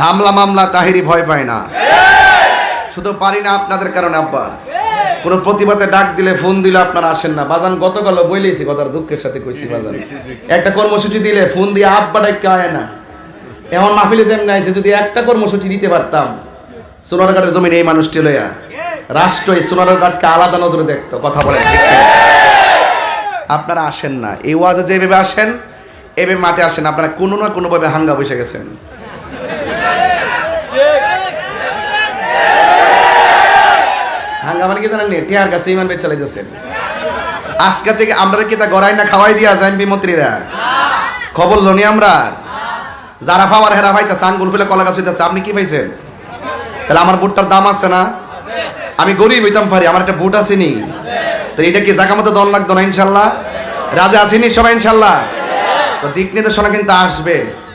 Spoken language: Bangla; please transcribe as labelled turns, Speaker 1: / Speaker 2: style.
Speaker 1: হামলা মামলা তাহিরি ভয় পায় না। শুধু পারি না আপনাদের কারণে আব্বা। কোন প্রতিবাদে ডাক দিলে ফোন দিলে আপনারা আসেন না। বাজান গতকাল বইলেছি কথার দুঃখের সাথে কইছি বাজান। একটা কর্মসূচি দিলে ফোন দিয়ে আব্বা ডাক্কে আয় না। এমন মাহফিলে যেমন আইছে যদি একটা কর্মসূচি দিতে পারতাম সোনারঘাটের জমিন এই মানুষটি লইয়া রাষ্ট্র এই সোনারঘাটকে আলাদা নজরে দেখতো কথা ঠিক আপনারা আসেন না। এই ওয়াজে যেভাবে আসেন এভাবে মাঠে আসেন আপনারা কোনো না কোনোভাবে হাঙ্গা বসে গেছেন। তাহলে আমার বুটটার দাম না? আমি গরিব হইতাম পারি, আমার একটা বুট আছে নি? তো এটা কি জায়গা মতো দন লাগতো না, ইনশাল্লাহ? রাজা আসেনি সবাই, ইনশাল্লাহ? তো দিক নির্দেশনা কিন্তু আসবে।